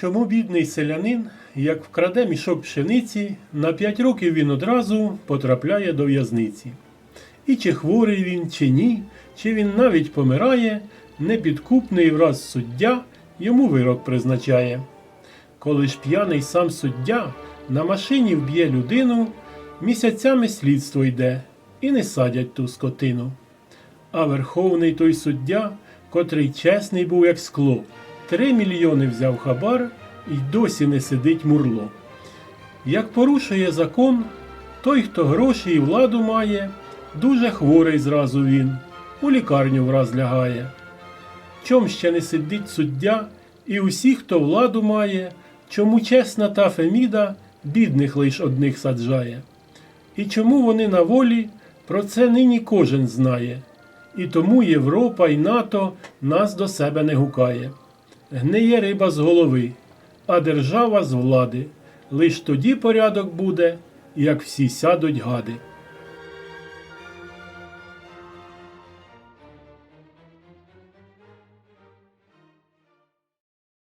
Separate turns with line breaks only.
Чому бідний селянин, як вкраде мішок пшениці, на 5 років він одразу потрапляє до в'язниці? І чи хворий він, чи ні, чи він навіть помирає, непідкупний враз суддя йому вирок призначає. Коли ж п'яний сам суддя на машині вб'є людину, місяцями слідство йде і не садять ту скотину. А верховний той суддя, котрий чесний був як скло, три мільйони взяв хабар і досі не сидить мурло. Як порушує закон, той, хто гроші і владу має, дуже хворий зразу він, у лікарню враз лягає. Чом ще не сидить суддя, і усі, хто владу має, чому чесна та Феміда бідних лиш одних саджає? І чому вони на волі, про це нині кожен знає. І тому Європа і НАТО нас до себе не гукає. Гниє риба з голови, а держава з влади. Лиш тоді порядок буде, як всі сядуть гади.